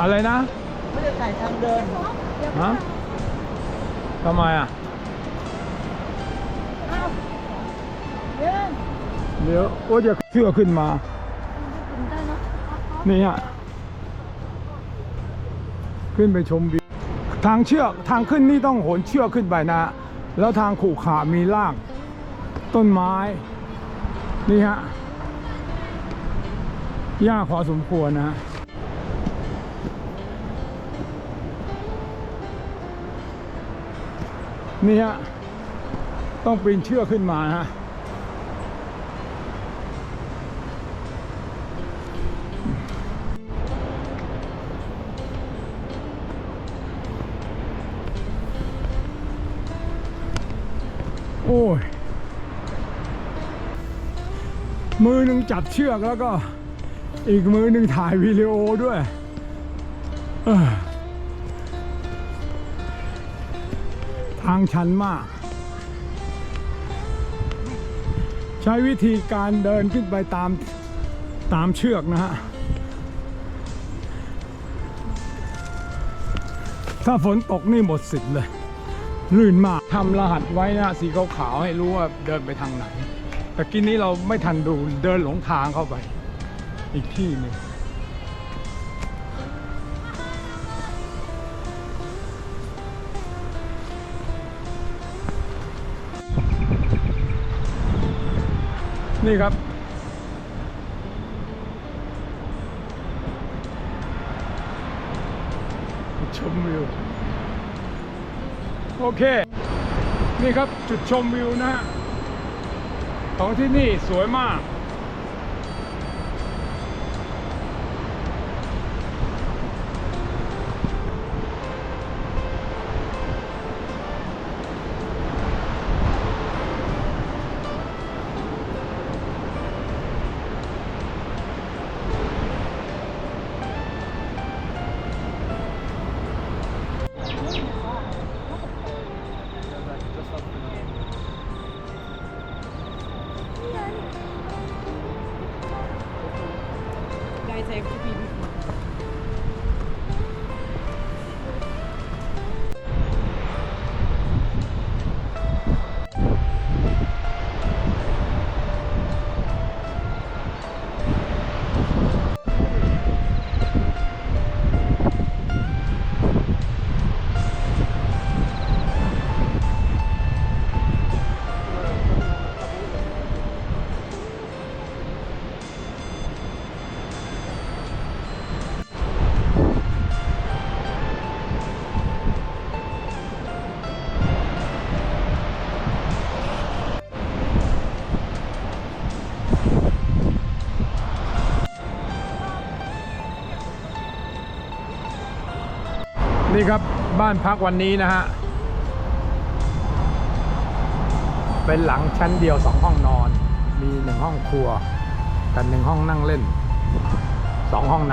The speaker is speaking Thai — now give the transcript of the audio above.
อะไรนะไม่ได้ถ่ายทางเดินฮะทำไมอะเดี๋ยวโอ้จะเชื่อขึ้นมานี่ฮะขึ้นไปชมวิวทางเชือกทางขึ้นนี่ต้องโหนเชือกขึ้นไปนะ แล้วทางขู่ขามีราก ต้นไม้ นี่ฮะยากพอสมควรนะฮะนี่ฮะต้องปีนเชือกขึ้นมาฮะโอ้ย มือหนึ่งจับเชือกแล้วก็อีกมือหนึ่งถ่ายวิดีโอด้วยทางชันมาก ใช้วิธีการเดินขึ้นไปตามตามเชือกนะฮะ ถ้าฝนตกนี่หมดสิทธิ์เลย ลื่นมากทำรหัสไว้นะสีขาวๆให้รู้ว่าเดินไปทางไหน แต่กี้นี้เราไม่ทันดูเดินหลงทางเข้าไป อีกที่หนึ่งนี่ครับ ชมวิว โอเค นี่ครับจุดชมวิวนะฮะ ของที่นี่สวยมาก Guys, I have to pee before. นี่ครับบ้านพักวันนี้นะฮะ เป็นหลังชั้นเดียวสองห้องนอน มีหนึ่งห้องครัว กันหนึ่งห้องนั่งเล่นสองห้องน้ำ